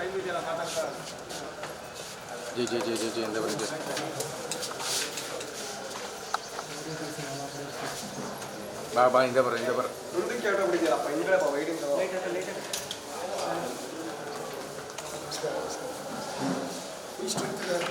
Time ಇದೆಯಲ್ಲ ಮಾತಾಡ್ತಾ ಜೈ ಜೈ ಜೈ ಜೈ ಜೈ ಅಂತ ಬರೀ ಬಾ ಬಾ ಹಿಂದೆ ಬರ ಹಿಂದೆ ಬರ ದುಡ್ಡಕ್ಕೆ ಹೊರಟೋಗ್ಬಿಟ್ಟಿದ್ಯಲ್ಲಪ್ಪ ಹಿಂದ್ಗಡೆ ಬಾ ವೈಟಿಂಗ್ ಕಳಿಸ್ಕೊಡ್ತಾರೆ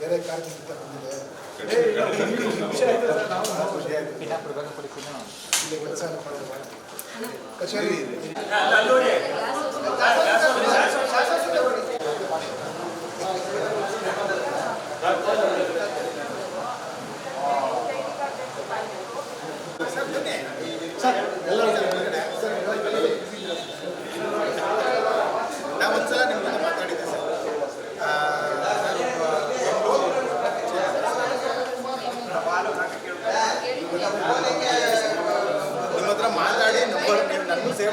ಬೇರೆ ಕಾರ್ಯಕ್ರಮ ಬಂದಿದೆ ಇಲ್ಲಿ ಕೆಲಸ ಎಲ್ಲ ಮಾಡೋದು. ಕಚೇರಿ ಸರ್ ಎಲ್ಲರೂ ಸರ್ ನಾವು ಒಂದ್ಸಲ ನಿಮ್ಮ ಜೊತೆ ಮಾತಾಡಿದ್ದೆ ಸರ್ ಆ, ನಿಮ್ಮ ಹತ್ರ ಮಾತಾಡಿ ನಂಬರ್ ನೀವು ನನ್ನೂ ಸೇವ್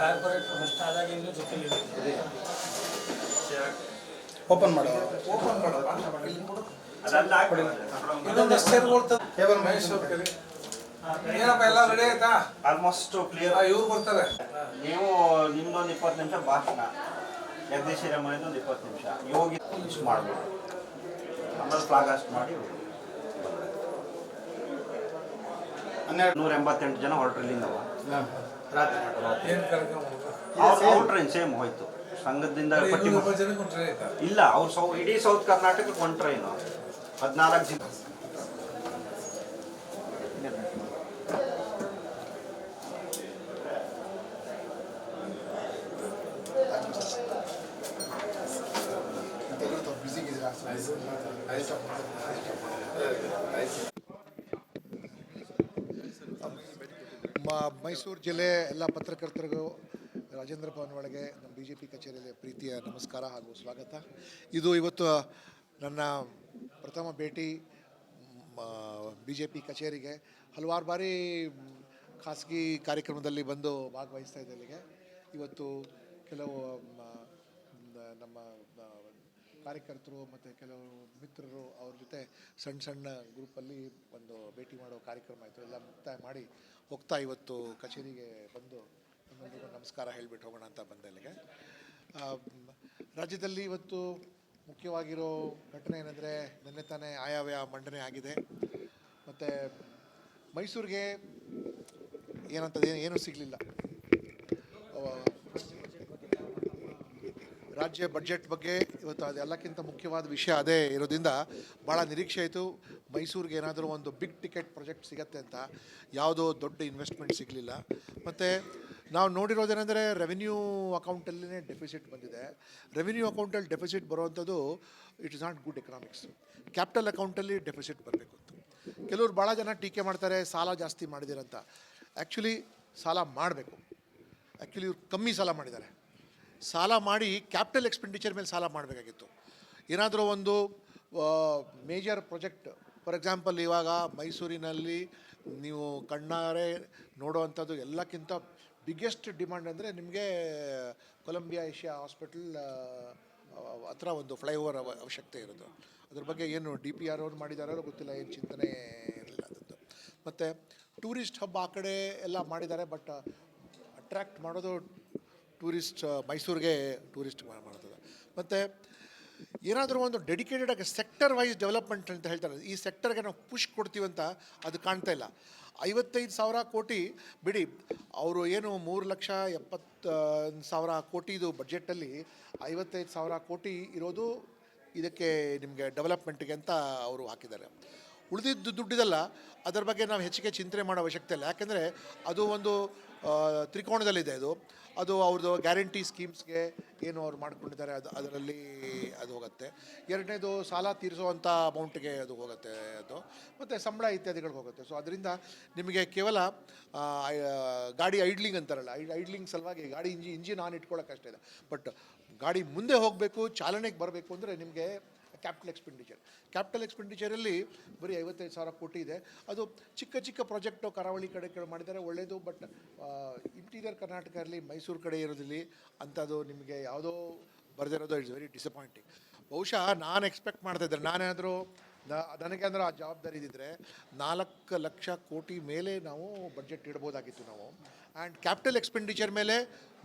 ನೋಡಿ ಫಸ್ಟ್ ಕಾರ್ಪೊರೇಟ್ ನಷ್ಟ ಆದಾಗಿಂದ ಜೊತೆಲಿದೆ ಓಪನ್ ಮಾಡೋ. ಓಪನ್ ಮಾಡೋ ಇನ್ನೊಂದು ಎಷ್ಟು ಸೇರ್ಕೊಳ್ತದೆ ಕೇವಲ ಮಹೇಶ್ವರ್ ಏನಪ್ಪ ಎಲ್ಲ ರೆಡಿ ಆಯ್ತಾ? ಆಲ್ಮೋಸ್ಟ್ ಕ್ಲಿಯರ್ ಇವ್ರು ಬರ್ತಾರೆ. ನೀವು ನಿಮ್ದೊಂದು ಇಪ್ಪತ್ತು ನಿಮಿಷ ಭಾಷಣ ಜಗದೀಶ್ ಹಿರೇಮನೆದು ಒಂದು ಇಪ್ಪತ್ತು ನಿಮಿಷ. ಯೋಗಿ ಇಷ್ಟು ಮಾಡ್ಬೋದು ಆಮೇಲೆ ಫ್ಲಾಗ್ ಅಷ್ಟು ಮಾಡಿ ಹನ್ನೆರಡು. ನೂರ ಎಂಬತ್ತೆಂಟು ಜನ ಏನು ಕಾರ್ಯಕ್ರಮ ಟ್ರೈನ್ ಸೇಮ್ ಹೋಯ್ತು. ಸಂಘದಿಂದ ಪಟ್ಟಿ ಜನಕ್ಕೆ ಆಯ್ತಾ? ಇಲ್ಲ ಅವ್ರು ಸೌ ಇಡೀ ಸೌತ್ ಕರ್ನಾಟಕಕ್ಕೆ ಒಂದು ಟ್ರೈನು ಹದಿನಾಲ್ಕು ಜನ ಬಿಸಿ ಇದ್ದೀರಾ ಮೈಸೂರು ಜಿಲ್ಲೆ ಎಲ್ಲ ಪತ್ರಕರ್ತರಿಗೂ ರಾಜೇಂದ್ರ ಭವನ್ ಒಳಗೆ ನಮ್ಮ ಬಿ ಜೆ ಪಿ ಕಚೇರಿಯಲ್ಲಿ ಪ್ರೀತಿಯ ನಮಸ್ಕಾರ ಹಾಗೂ ಸ್ವಾಗತ. ಇದು ಇವತ್ತು ನನ್ನ ಪ್ರಥಮ ಭೇಟಿ ಬಿ ಜೆ ಪಿ ಕಚೇರಿಗೆ. ಹಲವಾರು ಬಾರಿ ಖಾಸಗಿ ಕಾರ್ಯಕ್ರಮದಲ್ಲಿ ಬಂದು ಭಾಗವಹಿಸ್ತಾ ಇದ್ದಲ್ಲಿಗೆ ಇವತ್ತು ಕೆಲವು ನಮ್ಮ ಕಾರ್ಯಕರ್ತರು ಮತ್ತು ಕೆಲವು ಮಿತ್ರರು ಅವ್ರ ಜೊತೆ ಸಣ್ಣ ಸಣ್ಣ ಗ್ರೂಪಲ್ಲಿ ಒಂದು ಭೇಟಿ ಮಾಡೋ ಕಾರ್ಯಕ್ರಮ ಆಯಿತು ಎಲ್ಲ ಮುಕ್ತಾಯ ಮಾಡಿ ಹೋಗ್ತಾ ಇವತ್ತು ಕಚೇರಿಗೆ ಬಂದು ನಿಮ್ಮೆಲ್ರಿಗೂ ನಮಸ್ಕಾರ ಹೇಳಿಬಿಟ್ಟು ಹೋಗೋಣ ಅಂತ ಬಂದೆ ಇಲ್ಲಿಗೆ ಆ, ರಾಜ್ಯದಲ್ಲಿ ಇವತ್ತು ಮುಖ್ಯವಾಗಿರೋ ಘಟನೆ ಏನಂದರೆ ನಿನ್ನೆ ತಾನೇ ಆಯಾವ್ಯ ಮಂಡನೆ ಆಗಿದೆ. ಮತ್ತು ಮೈಸೂರಿಗೆ ಏನಂತದ ಏನು ಏನೂ ಸಿಗಲಿಲ್ಲ. ರಾಜ್ಯ ಬಜೆಟ್ ಬಗ್ಗೆ ಇವತ್ತು ಅದೆಲ್ಲಕ್ಕಿಂತ ಮುಖ್ಯವಾದ ವಿಷಯ ಅದೇ ಇರೋದ್ರಿಂದ ಭಾಳ ನಿರೀಕ್ಷೆ ಆಯಿತು ಮೈಸೂರಿಗೆ ಏನಾದರೂ ಒಂದು ಬಿಗ್ ಟಿಕೆಟ್ ಪ್ರಾಜೆಕ್ಟ್ ಸಿಗತ್ತೆ ಅಂತ. ಯಾವುದೋ ದೊಡ್ಡ ಇನ್ವೆಸ್ಟ್ಮೆಂಟ್ ಸಿಗಲಿಲ್ಲ. ಮತ್ತು ನಾವು ನೋಡಿರೋದೇನೆಂದರೆ ರೆವಿನ್ಯೂ ಅಕೌಂಟಲ್ಲಿನೇ ಡೆಫಿಸಿಟ್ ಬಂದಿದೆ. ರೆವಿನ್ಯೂ ಅಕೌಂಟಲ್ಲಿ ಡೆಫಿಸಿಟ್ ಬರುವಂಥದ್ದು it is not good economics capital ಅಕೌಂಟಲ್ಲಿ ಡೆಫಿಸಿಟ್ ಬರಬೇಕು ಅಂತ. ಕೆಲವರು ಭಾಳ ಜನ ಟೀಕೆ ಮಾಡ್ತಾರೆ, ಸಾಲ ಜಾಸ್ತಿ ಮಾಡಿದಿರಂತ ಆ್ಯಕ್ಚುಲಿ ಸಾಲ ಮಾಡಬೇಕು. ಆ್ಯಕ್ಚುಲಿ ಇವ್ರು ಕಮ್ಮಿ ಸಾಲ ಮಾಡಿದ್ದಾರೆ. ಸಾಲ ಮಾಡಿ ಕ್ಯಾಪಿಟಲ್ ಎಕ್ಸ್ಪೆಂಡಿಚರ್ ಮೇಲೆ ಸಾಲ ಮಾಡಬೇಕಾಗಿತ್ತು. ಏನಾದರೂ ಒಂದು ಮೇಜರ್ ಪ್ರಾಜೆಕ್ಟ್, ಫಾರ್ ಎಕ್ಸಾಂಪಲ್ ಇವಾಗ ಮೈಸೂರಿನಲ್ಲಿ ನೀವು ಕಣ್ಣಾರೆ ನೋಡುವಂಥದ್ದು ಎಲ್ಲಕ್ಕಿಂತ ಬಿಗ್ಗೆಸ್ಟ್ ಡಿಮ್ಯಾಂಡ್ ಅಂದರೆ ನಿಮಗೆ ಕೊಲಂಬಿಯಾ ಏಷ್ಯಾ ಹಾಸ್ಪಿಟಲ್ ಹತ್ರ ಒಂದು ಫ್ಲೈಓವರ್ ಅವ, ಅವಶ್ಯಕತೆ ಇರೋದು. ಅದ್ರ ಬಗ್ಗೆ ಏನು ಡಿ ಪಿ ಆರ್ ಅವ್ರು ಮಾಡಿದಾರೋ ಗೊತ್ತಿಲ್ಲ, ಏನು ಚಿಂತನೆ ಇರಲಿಲ್ಲ ಅದದ್ದು ಮತ್ತು ಟೂರಿಸ್ಟ್ ಹಬ್ ಆ ಕಡೆ ಎಲ್ಲ ಮಾಡಿದ್ದಾರೆ ಬಟ್ ಅಟ್ರ್ಯಾಕ್ಟ್ ಮಾಡೋದು ಟೂರಿಸ್ಟ್ ಮೈಸೂರಿಗೆ ಟೂರಿಸ್ಟ್ ಮಾಡ್ತದೆ. ಮತ್ತು ಏನಾದರೂ ಒಂದು ಡೆಡಿಕೇಟೆಡ್ ಆಗಿ ಸೆಕ್ಟರ್ ವೈಸ್ ಡೆವಲಪ್ಮೆಂಟ್ ಅಂತ ಹೇಳ್ತಾರೆ. ಈ ಸೆಕ್ಟರ್ಗೆ ನಾವು ಪುಷ್ ಅಂತ ಅದು ಕಾಣ್ತಾ ಇಲ್ಲ. ಐವತ್ತೈದು ಸಾವಿರ ಕೋಟಿ, ಬಿಡಿ, ಅವರು ಏನು ಮೂರು ಲಕ್ಷ ಎಪ್ಪತ್ತ ಸಾವಿರ ಕೋಟಿದು ಬಜೆಟಲ್ಲಿ ಐವತ್ತೈದು ಸಾವಿರ ಕೋಟಿ ಇರೋದು ಇದಕ್ಕೆ ನಿಮಗೆ ಡೆವಲಪ್ಮೆಂಟ್ಗೆ ಅಂತ ಅವರು ಹಾಕಿದ್ದಾರೆ. ಉಳಿದಿದ್ದು ದುಡ್ಡಿದಲ್ಲ, ಅದರ ಬಗ್ಗೆ ನಾವು ಹೆಚ್ಚಿಗೆ ಚಿಂತನೆ ಮಾಡೋ ಅವಶ್ಯಕತೆ ಇಲ್ಲ. ಯಾಕೆಂದರೆ ಅದು ಒಂದು ತ್ರಿಕೋಣದಲ್ಲಿದೆ ಅದು. ಅದು ಅವ್ರದ್ದು ಗ್ಯಾರಂಟಿ ಸ್ಕೀಮ್ಸ್ಗೆ ಏನು ಅವ್ರು ಮಾಡ್ಕೊಂಡಿದ್ದಾರೆ, ಅದು, ಅದರಲ್ಲಿ ಅದು ಹೋಗುತ್ತೆ. ಎರಡನೇದು ಸಾಲ ತೀರಿಸುವಂಥ ಅಮೌಂಟ್ಗೆ ಅದು ಹೋಗುತ್ತೆ ಅದು. ಮತ್ತು ಸಂಬಳ ಇತ್ಯಾದಿಗಳಿಗೆ ಹೋಗುತ್ತೆ. ಸೊ ಅದರಿಂದ ನಿಮಗೆ ಕೇವಲ ಗಾಡಿ ಐಡ್ಲಿಂಗ್ ಅಂತಾರಲ್ಲ ಐಡ್ಲಿಂಗ್ ಸಲುವಾಗಿ ಗಾಡಿ ಇಂಜಿ, ಇಂಜಿನ್ ಆನ್ ಇಟ್ಕೊಳ್ಳೋಕ್ಕಷ್ಟೇ ಇದೆ. ಬಟ್ ಗಾಡಿ ಮುಂದೆ ಹೋಗಬೇಕು, ಚಾಲನೆಗೆ ಬರಬೇಕು ಅಂದರೆ ನಿಮಗೆ ಕ್ಯಾಪಿಟಲ್ ಎಕ್ಸ್ಪೆಂಡಿಚರ್ ಕ್ಯಾಪಿಟಲ್ ಎಕ್ಸ್ಪೆಂಡಿಚರಲ್ಲಿ ಬರೀ ಐವತ್ತೈದು ಸಾವಿರ ಕೋಟಿ ಇದೆ. ಅದು ಚಿಕ್ಕ ಚಿಕ್ಕ ಪ್ರಾಜೆಕ್ಟು ಕರಾವಳಿ ಕಡೆ ಕಡೆ ಮಾಡಿದ್ದಾರೆ ಒಳ್ಳೆಯದು ಬಟ್ ಇಂಟೀರಿಯರ್ ಕರ್ನಾಟಕ ಇರಲಿ ಮೈಸೂರು ಕಡೆ ಇರೋದಿರಲಿ, ಅಂಥದ್ದು ನಿಮಗೆ ಯಾವುದೋ ಬರೆದಿರೋದು ಇಟ್ಸ್ ವೆರಿ ಡಿಸಪಾಯಿಂಟಿಂಗ್ ಬಹುಶಃ ನಾನು ಎಕ್ಸ್ಪೆಕ್ಟ್ ಮಾಡ್ತಾ ಇದ್ದೆ ನಾನೇನಾದರೂ ನನಗೆ ಅಂದ್ರೆ ಆ ಜವಾಬ್ದಾರಿ ಇದ್ದಿದ್ರೆ ನಾಲ್ಕು ಲಕ್ಷ ಕೋಟಿ ಮೇಲೆ ನಾವು ಬಜೆಟ್ ಇಡ್ಬೋದಾಗಿತ್ತು ನಾವು. ಆ್ಯಂಡ್ ಕ್ಯಾಪಿಟಲ್ ಎಕ್ಸ್ಪೆಂಡಿಚರ್ ಮೇಲೆ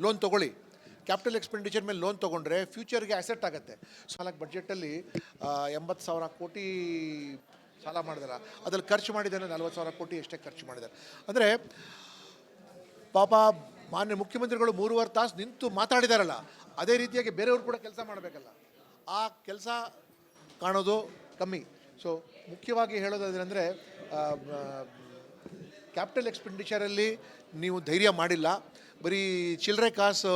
ಲೋನ್ ತೊಗೊಳ್ಳಿ. ಕ್ಯಾಪಿಟಲ್ ಎಕ್ಸ್ಪೆಂಡಿಚರ್ ಮೇಲೆ ಲೋನ್ ತೊಗೊಂಡ್ರೆ ಫ್ಯೂಚರ್ಗೆ ಅಸೆಟ್ ಆಗುತ್ತೆ. ಸಾಲಕ್ಕೆ ಬಡ್ಜೆಟಲ್ಲಿ ಎಂಬತ್ತು ಸಾವಿರ ಕೋಟಿ ಸಾಲ ಮಾಡಿದಾರೆ. ಅದ್ರಲ್ಲಿ ಖರ್ಚು ಮಾಡಿದ್ದಾನೆ ನಲ್ವತ್ತು ಸಾವಿರ ಕೋಟಿ ಎಷ್ಟೇ ಖರ್ಚು ಮಾಡಿದ್ದಾರೆ ಅಂದರೆ, ಪಾಪ ಮಾನ್ಯ ಮುಖ್ಯಮಂತ್ರಿಗಳು ಮೂರುವರೆ ತಾಸು ನಿಂತು ಮಾತಾಡಿದಾರಲ್ಲ, ಅದೇ ರೀತಿಯಾಗಿ ಬೇರೆಯವರು ಕೂಡ ಕೆಲಸ ಮಾಡಬೇಕಲ್ಲ. ಆ ಕೆಲಸ ಕಾಣೋದು ಕಮ್ಮಿ. ಸೊ ಮುಖ್ಯವಾಗಿ ಹೇಳೋದಾದ್ರೆ ಕ್ಯಾಪಿಟಲ್ ಎಕ್ಸ್ಪೆಂಡಿಚರಲ್ಲಿ ನೀವು ಧೈರ್ಯ ಮಾಡಿಲ್ಲ. ಬರೀ ಚಿಲ್ಲರೆ ಕಾಸು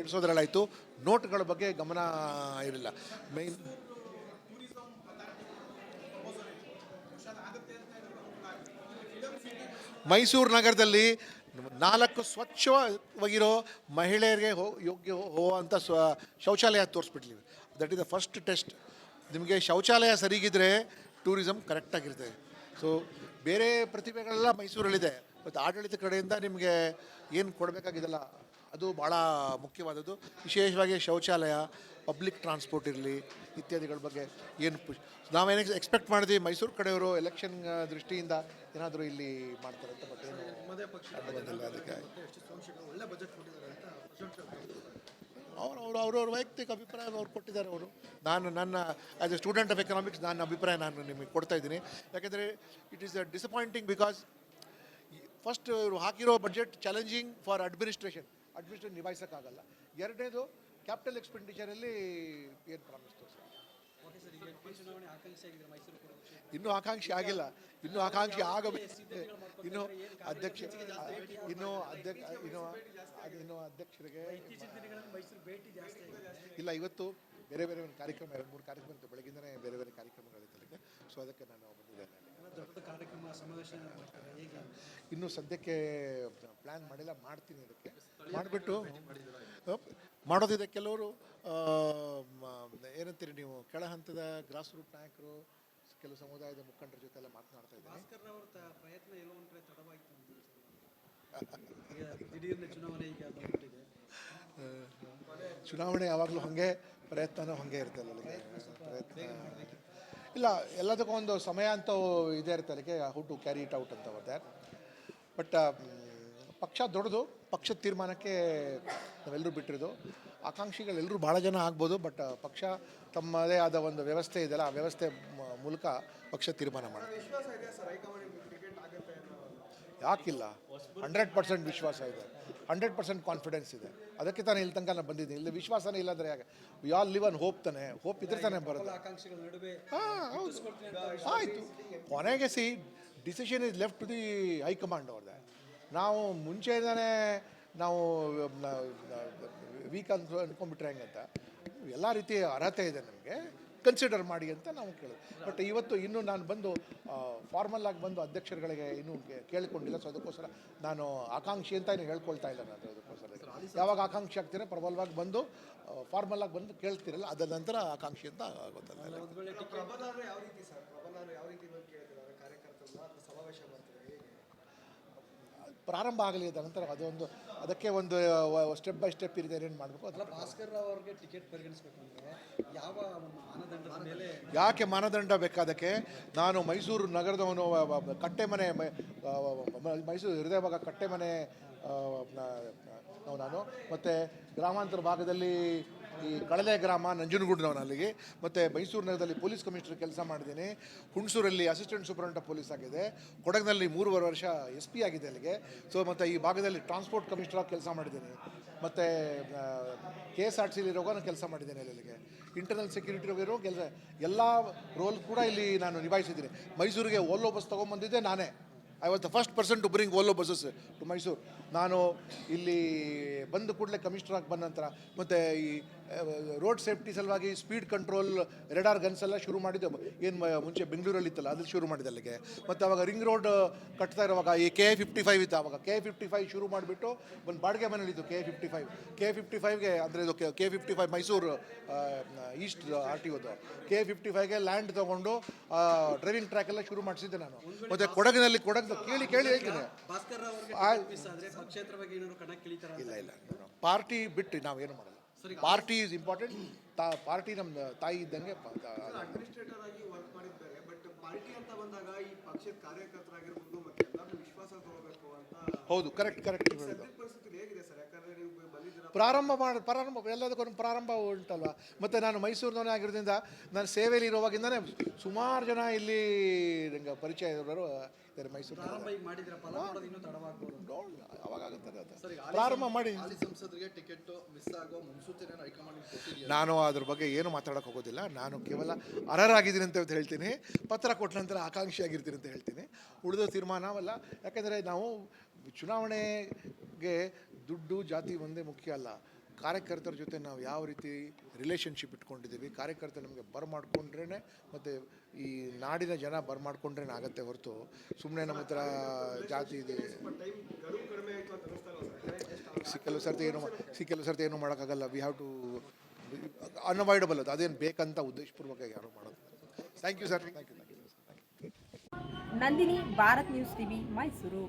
ಎಡ್ಸೋದ್ರಲ್ಲಾಯಿತು ನೋಟ್ಗಳ ಬಗ್ಗೆ ಗಮನ ಇರಲಿಲ್ಲ. ಮೈನ್ ಮೈಸೂರು ನಗರದಲ್ಲಿ ನಾಲ್ಕು ಸ್ವಚ್ಛವಾಗಿರೋ ಮಹಿಳೆಯರಿಗೆ ಹೋ, ಯೋಗ್ಯ ಹೋಗುವಂಥ ಸ್ವ, ಶೌಚಾಲಯ ತೋರಿಸ್ಬಿಡ್ಲಿ that is the first test ನಿಮಗೆ ಶೌಚಾಲಯ ಸರಿಗಿದ್ರೆ ಟೂರಿಸಮ್ ಕರೆಕ್ಟಾಗಿರ್ತದೆ ಸೊ ಬೇರೆ ಪ್ರತಿಭೆಗಳೆಲ್ಲ ಮೈಸೂರಲ್ಲಿದೆ. ಮತ್ತು ಆಡಳಿತ ಕಡೆಯಿಂದ ನಿಮಗೆ ಏನು ಕೊಡಬೇಕಾಗಿದೆಲ್ಲ ಅದು ಭಾಳ ಮುಖ್ಯವಾದದ್ದು. ವಿಶೇಷವಾಗಿ ಶೌಚಾಲಯ ಪಬ್ಲಿಕ್ ಟ್ರಾನ್ಸ್ಪೋರ್ಟ್ ಇರಲಿ ಇತ್ಯಾದಿಗಳ ಬಗ್ಗೆ ಏನು ಪುಷ್ ನಾವೇನು ಎಕ್ಸ್ಪೆಕ್ಟ್ ಮಾಡಿದ್ವಿ ಮೈಸೂರು ಕಡೆಯವರು ಎಲೆಕ್ಷನ್ ದೃಷ್ಟಿಯಿಂದ ಏನಾದರೂ ಇಲ್ಲಿ ಮಾಡ್ತಾರೆ ಅಂತ ಬಟ್ ಅದಕ್ಕೆ. ಅವ್ರು ಅವರು ಅವ್ರವ್ರ ವೈಯಕ್ತಿಕ ಅಭಿಪ್ರಾಯ ಅವ್ರು ಕೊಟ್ಟಿದ್ದಾರೆ ಅವರು. ನಾನು ನನ್ನ as a student of economics ನನ್ನ ಅಭಿಪ್ರಾಯ ನಾನು ನಿಮಗೆ ಕೊಡ್ತಾ ಇದ್ದೀನಿ. ಯಾಕೆಂದರೆ it is disappointing because first ಇವರು ಹಾಕಿರೋ budget challenging for administration administration ನಿಭಾಯಿಸೋಕ್ಕಾಗಲ್ಲ. ಎರಡನೇದು ಕ್ಯಾಪಿಟಲ್ ಎಕ್ಸ್ಪೆಂಡಿಚರಲ್ಲಿ ಏನು ಪ್ರಾಮಿಸ್ ತೋರಿಸ? ಇನ್ನೂ ಆಕಾಂಕ್ಷಿ ಆಗಿಲ್ಲ. ಇನ್ನೂ ಆಕಾಂಕ್ಷಿ ಆಗಬೇಕು. ಇನ್ನು ಅಧ್ಯಕ್ಷ ಇನ್ನು ಅಧ್ಯಕ್ಷ ಇನ್ನು ಇನ್ನು ಅಧ್ಯಕ್ಷರಿಗೆ ಇಲ್ಲ ಇವತ್ತು ಬೇರೆ ಬೇರೆ ಒಂದು ಕಾರ್ಯಕ್ರಮ ಎರಡು ಮೂರು ಕಾರ್ಯಕ್ರಮ ಬೆಳಗಿಂದನೇ ಬೇರೆ ಬೇರೆ ಕಾರ್ಯಕ್ರಮಗಳಿರ್ತಲಿಕ್ಕೆ ಸೊ ಅದಕ್ಕೆ. ನಾನು ಬಂದಿದ್ದೇನೆ ಇನ್ನು ಸದ್ಯಕ್ಕೆ ಪ್ಲ್ಯಾನ್ ಮಾಡಿಲ್ಲ ಮಾಡ್ತೀನಿ ಅದಕ್ಕೆ. ಮಾಡಿಬಿಟ್ಟು ಮಾಡೋದಿದೆ ಕೆಲವರು ಏನಂತೀರಿ ನೀವು ಕೆಳ ಹಂತದ ಗ್ರಾಸ್ ರೂಟ್ ನಾಯಕರು ಕೆಲವು ಸಮುದಾಯದ ಮುಖಂಡರ ಜೊತೆ ಎಲ್ಲ ಮಾತನಾಡ್ತಾ ಇದ್ದೀನಿ. ಪ್ರಯತ್ನ ಎಲ್ಲೋ ಒಂದ್ ಕಡೆ ತಡವಾಯ್ತು ಈಗ ದಿಢೀರ್ನ ಚುನಾವಣೆ ಈಗ ಚುನಾವಣೆ ಯಾವಾಗಲೂ ಹಾಗೆ ಪ್ರಯತ್ನನೂ ಹಾಗೆ ಇರ್ತಲ್ಲ ಅಲ್ಲಿಗೆ ಪ್ರಯತ್ನ ಇಲ್ಲ, ಎಲ್ಲದಕ್ಕೂ ಒಂದು ಸಮಯ ಅಂತ ಇದೇ ಇರುತ್ತೆ ಅದಕ್ಕೆ how to carry it out ಅಂತ ಬರುತ್ತೆ. ಬಟ್ ಪಕ್ಷ ದೊಡ್ಡದು, ಪಕ್ಷದ ತೀರ್ಮಾನಕ್ಕೆ ನಾವೆಲ್ಲರೂ ಬಿಟ್ಟಿರೋದು. ಆಕಾಂಕ್ಷಿಗಳೆಲ್ಲರೂ ಭಾಳ ಜನ ಆಗ್ಬೋದು ಬಟ್ ಪಕ್ಷ ತಮ್ಮದೇ ಆದ ಒಂದು ವ್ಯವಸ್ಥೆ ಇದೆಯಲ್ಲ, ಆ ವ್ಯವಸ್ಥೆ ಮೂಲಕ ಪಕ್ಷ ತೀರ್ಮಾನ ಮಾಡುತ್ತೆ ವಿಶ್ವಾಸ ಇದೆ ಸರ್ ಹೈಕಮಾಂಡ್ ಕ್ರಿಕೆಟ್ ಆಗುತ್ತೆ ಅನ್ನೋ ಯಾಕಿಲ್ಲ? ಹಂಡ್ರೆಡ್ ಪರ್ಸೆಂಟ್ ವಿಶ್ವಾಸ ಇದೆ. ಹಂಡ್ರೆಡ್ ಪರ್ಸೆಂಟ್ ಕಾನ್ಫಿಡೆನ್ಸ್ ಇದೆ. ಅದಕ್ಕೆ ತಾನೇ ಇಲ್ಲಿ ತನಕ ನಾನು ಬಂದಿದ್ದೀನಿ. ಇಲ್ಲಿ ವಿಶ್ವಾಸನೇ ಇಲ್ಲಂದ್ರೆ ಯಾಕೆ? We all live on hope ತಾನೆ. ಹೋಪ್ ಇದ್ರೆ ತಾನೇ ಬರೋದು. ಹಾಂ ಹೌದು. ಆಯಿತು. ಕೊನೆಗೆ C decision is left to the high command ಅವ್ರದ್ದೆ. ನಾವು ಮುಂಚೆಯಿಂದನೇ ನಾವು ವೀಕ್ ಅಂತ ಅಂದ್ಕೊಂಡ್ಬಿಟ್ರೆ ಹೆಂಗಂತ? ಎಲ್ಲ ರೀತಿ ಅರ್ಹತೆ ಇದೆ ನಮಗೆ. ಕನ್ಸಿಡರ್ ಮಾಡಿ ಅಂತ ನಾವು ಕೇಳಿದ್ವಿ. ಬಟ್ ಇವತ್ತು ಇನ್ನೂ ನಾನು ಬಂದು ಫಾರ್ಮಲ್ ಆಗಿ ಬಂದು ಅಧ್ಯಕ್ಷರುಗಳಿಗೆ ಇನ್ನೂ ಕೇಳಿಕೊಂಡಿಲ್ಲ. ಸೊ ಅದಕ್ಕೋಸ್ಕರ ನಾನು ಆಕಾಂಕ್ಷಿ ಅಂತ ಏನು ಹೇಳ್ಕೊಳ್ತಾ ಇಲ್ಲ ನಾನು ಅದಕ್ಕೋಸ್ಕರ. ಯಾವಾಗ ಆಕಾಂಕ್ಷಿ ಆಗ್ತೀರಾ ಪ್ರಬಲವಾಗಿ ಬಂದು ಫಾರ್ಮಲ್ ಆಗಿ ಬಂದು ಕೇಳ್ತಿರಲ್ಲ, ಅದರ ನಂತರ ಆಕಾಂಕ್ಷಿ ಅಂತ ಪ್ರಬಲಾರು ಯಾವ ರೀತಿ ಸರ್? ಯಾವ ರೀತಿ ಸಮಾವೇಶ ಪ್ರಾರಂಭ ಆಗಲಿ ಅದ ನಂತರ ಅದೊಂದು ಅದಕ್ಕೆ ಒಂದು ಸ್ಟೆಪ್ ಬೈ ಸ್ಟೆಪ್ ಇರಿದೆ ಏನೇನು ಮಾಡಬೇಕು? ಅದು ಭಾಸ್ಕರ್ ರಾವ್ ಅವ್ರಿಗೆ ಟಿಕೆಟ್ ಪರಿಗಣಿಸಬೇಕು ಅಂದ್ರೆ ಯಾವ ಒಂದು ಮಾನದಂಡದ ಮೇಲೆ ಯಾಕೆ ಮಾನದಂಡ ಬೇಕಾದಕ್ಕೆ ನಾನು ಮೈಸೂರು ನಗರದವನು ಕಟ್ಟೆಮನೆ ಮೈಸೂರು ಹೃದಯ ಭಾಗ ಕಟ್ಟೆಮನೆ ನಾನು ಮತ್ತು ಗ್ರಾಮಾಂತರ ಭಾಗದಲ್ಲಿ ಈ ಕಳಲೆ ಗ್ರಾಮ ನಂಜನಗೂಡಿನವನು ಅಲ್ಲಿಗೆ. ಮತ್ತು ಮೈಸೂರು ನಗರದಲ್ಲಿ ಪೊಲೀಸ್ ಕಮಿಷನರ್ ಕೆಲಸ ಮಾಡಿದ್ದೀನಿ. ಹುಣಸೂರಲ್ಲಿ ಅಸಿಸ್ಟೆಂಟ್ ಸೂಪರಂಟ ಪೊಲೀಸ್ ಆಗಿದೆ. ಕೊಡಗಿನಲ್ಲಿ ಮೂರುವರೆ ವರ್ಷ ಎಸ್ ಪಿ ಆಗಿದೆ ಅಲ್ಲಿಗೆ. ಸೊ ಮತ್ತು ಈ ಭಾಗದಲ್ಲಿ ಟ್ರಾನ್ಸ್ಪೋರ್ಟ್ ಕಮಿಷನರ್ ಆಗಿ ಕೆಲಸ ಮಾಡಿದ್ದೀನಿ. ಮತ್ತು ಕೆ ಎಸ್ ಆರ್ ಸಿಲಿರುವಾಗ ನಾನು ಕೆಲಸ ಮಾಡಿದ್ದೇನೆ ಅಲ್ಲಿಗೆ. ಇಂಟರ್ನಲ್ ಸೆಕ್ಯೂರಿಟಿ ಇರೋ ಕೆಲಸ, ಎಲ್ಲ ರೋಲ್ ಕೂಡ ಇಲ್ಲಿ ನಾನು ನಿಭಾಯಿಸಿದ್ದೀನಿ. ಮೈಸೂರಿಗೆ ಓಲೋ ಬಸ್ ತೊಗೊಂಬಂದಿದ್ದೆ ನಾನೇ. I was the first person to bring Volvo buses to Mysuru ನಾನು ಇಲ್ಲಿ ಬಂದ ಕೂಡಲೇ ಕಮಿಷನರ್ ಆಗಿ ಬಂದ ನಂತರ, ಮತ್ತು ಈ ರೋಡ್ ಸೇಫ್ಟಿ ಸಲುವಾಗಿ ಸ್ಪೀಡ್ ಕಂಟ್ರೋಲ್ ರೆಡಾರ್ ಗನ್ಸ್ ಎಲ್ಲ ಶುರು ಮಾಡಿದ್ದೆ. ಏನು ಮುಂಚೆ ಬೆಂಗಳೂರಲ್ಲಿ ಇತ್ತಲ್ಲ ಅದ್ರಲ್ಲಿ ಶುರು ಮಾಡಿದೆ ಅಲ್ಲಿಗೆ. ಮತ್ತು ಅವಾಗ ರಿಂಗ್ ರೋಡ್ ಕಟ್ತಾ ಇರುವಾಗ ಈ ಕೆ ಫಿಫ್ಟಿ ಫೈವ್ ಇತ್ತು ಅವಾಗ. ಕೆ ಫಿಫ್ಟಿ ಫೈವ್ ಶುರು ಮಾಡಿಬಿಟ್ಟು ಒಂದು ಬಾಡಿಗೆ ಮನೇಲಿದ್ದು K fifty five K fifty ಫೈವ್ಗೆ ಅಂದರೆ ಇದು K fifty five Mysuru east R T ಒದು K fifty ಫೈವ್ಗೆ ಲ್ಯಾಂಡ್ ತೊಗೊಂಡು ಡ್ರೈವಿಂಗ್ ಟ್ರ್ಯಾಕ್ ಎಲ್ಲ ಶುರು ಮಾಡಿಸಿದ್ದೆ ನಾನು. ಮತ್ತು ಕೊಡಗಿನಲ್ಲಿ ಕೊಡಗು ಕೇಳಿ ಕೇಳಿ ಹೇಳ್ತೀನಿ. ಇಲ್ಲ ಇಲ್ಲ. ಪಾರ್ಟಿ ಬಿಟ್ಟು ನಾವೇನು ಮಾಡಲ್ಲ. ಪಾರ್ಟಿ ಈಸ್ ಇಂಪಾರ್ಟೆಂಟ್ ತಾ ಪಾರ್ಟಿ ನಮ್ಮ ತಾಯಿ ಇದ್ದಂಗೆ ಪ- ತ- ಅಡ್ಮಿನಿಸ್ಟ್ರೇಟರ್ ಆಗಿ ವರ್ಕ್ ಮಾಡಿದ್ದಾರೆ ಬಟ್ ಪಾರ್ಟಿ ಅಂತ ಬಂದಾಗ ಈ ಪಕ್ಷದ ಕಾರ್ಯಕರ್ತರಾಗಿರ್ಬೋದು ಮತ್ತೆ ಎಲ್ಲರೂ ವಿಶ್ವಾಸ ತಗೋಬೇಕು ಅಂತ ಹೌದು ಕರೆಕ್ಟ್ ಕರೆಕ್ಟ್ ಹೇಳಿದ್ದು ಸದ್ಯದ ಪರಿಸ್ಥಿತಿ ಹೇಗಿದೆ ಸರ್? ಯಾಕಂದ್ರೆ ನೀವು ಬಂದಿದ್ದೀರಾ ಪ್ರಾರಂಭ ಮಾಡ ಪ್ರಾರಂಭ ಎಲ್ಲದಕ್ಕೂ ಒಂದು ಪ್ರಾರಂಭ ಉಂಟಲ್ವ? ಮತ್ತು ನಾನು ಮೈಸೂರಿನವನೇ ಆಗಿರೋದ್ರಿಂದ ನಾನು ಸೇವೆಯಲ್ಲಿ ಇರುವಾಗಿಂದನೇ ಸುಮಾರು ಜನ ಇಲ್ಲಿ ನಂಗೆ ಪರಿಚಯ ಇರೋರು ಇದ್ದಾರೆ ಮೈಸೂರು ಪ್ರಾರಂಭ ಈಗ ಫಲ ಇನ್ನೂ ತಡವಾಗ್ಬೋದು ಪ್ರಾರಂಭ ಮಾಡಿ. ಸಂಸದರಿಗೆ ಟಿಕೆಟ್ ಮಿಸ್ ಆಗೋ ಮುನ್ಸೂಚನೆ ಹೈಕಮಾಂಡ್ ಕೊಟ್ಟಿದೆಯಾ ನಾನು ಅದ್ರ ಬಗ್ಗೆ ಏನು ಮಾತಾಡೋಕೆ ಹೋಗೋದಿಲ್ಲ ನಾನು ಕೇವಲ ಅರ್ಹರಾಗಿದ್ದೀನಿ ಅಂತ ಹೇಳ್ತೀನಿ. ಪತ್ರ ಕೊಟ್ಟ ನಂತರ ಆಕಾಂಕ್ಷಿಯಾಗಿರ್ತೀನಿ ಅಂತ ಹೇಳ್ತೀನಿ. ಉಳಿದ ತೀರ್ಮಾನವಲ್ಲ ಯಾಕೆಂದರೆ ನಾವು ಚುನಾವಣೆಗೆ ದುಡ್ಡು ಜಾತಿ ಒಂದೇ ಮುಖ್ಯ ಅಲ್ಲ. ಕಾರ್ಯಕರ್ತರ ಜೊತೆ ನಾವು ಯಾವ ರೀತಿ ರಿಲೇಷನ್ಶಿಪ್ ಇಟ್ಕೊಂಡಿದ್ದೀವಿ, ಕಾರ್ಯಕರ್ತರು ನಮಗೆ ಬರಮಾಡ್ಕೊಂಡ್ರೇ ಮತ್ತು ಈ ನಾಡಿನ ಜನ ಬರಮಾಡ್ಕೊಂಡ್ರೇ ಆಗತ್ತೆ ಹೊರತು. ಸುಮ್ಮನೆ ನಮ್ಮ ಹತ್ರ ಜಾತಿ ಇದೆ. ಕೆಲವು ಸರ್ತಿ ಏನು ಸಿ ಕೆಲವು ಸರ್ತಿ ಏನು ಮಾಡೋಕ್ಕಾಗಲ್ಲ. ವಿ ಹ್ಯಾವ್ ಟು ಅನ್ಅವಾಯ್ಡಬಲ್ ಅದು. ಅದೇನು ಬೇಕಂತ ಉದ್ದೇಶಪೂರ್ವಕವಾಗಿ ಯಾರು ಮಾಡೋದು. Thank you sir thank you Nandini, Bharat news TV, Mysuru.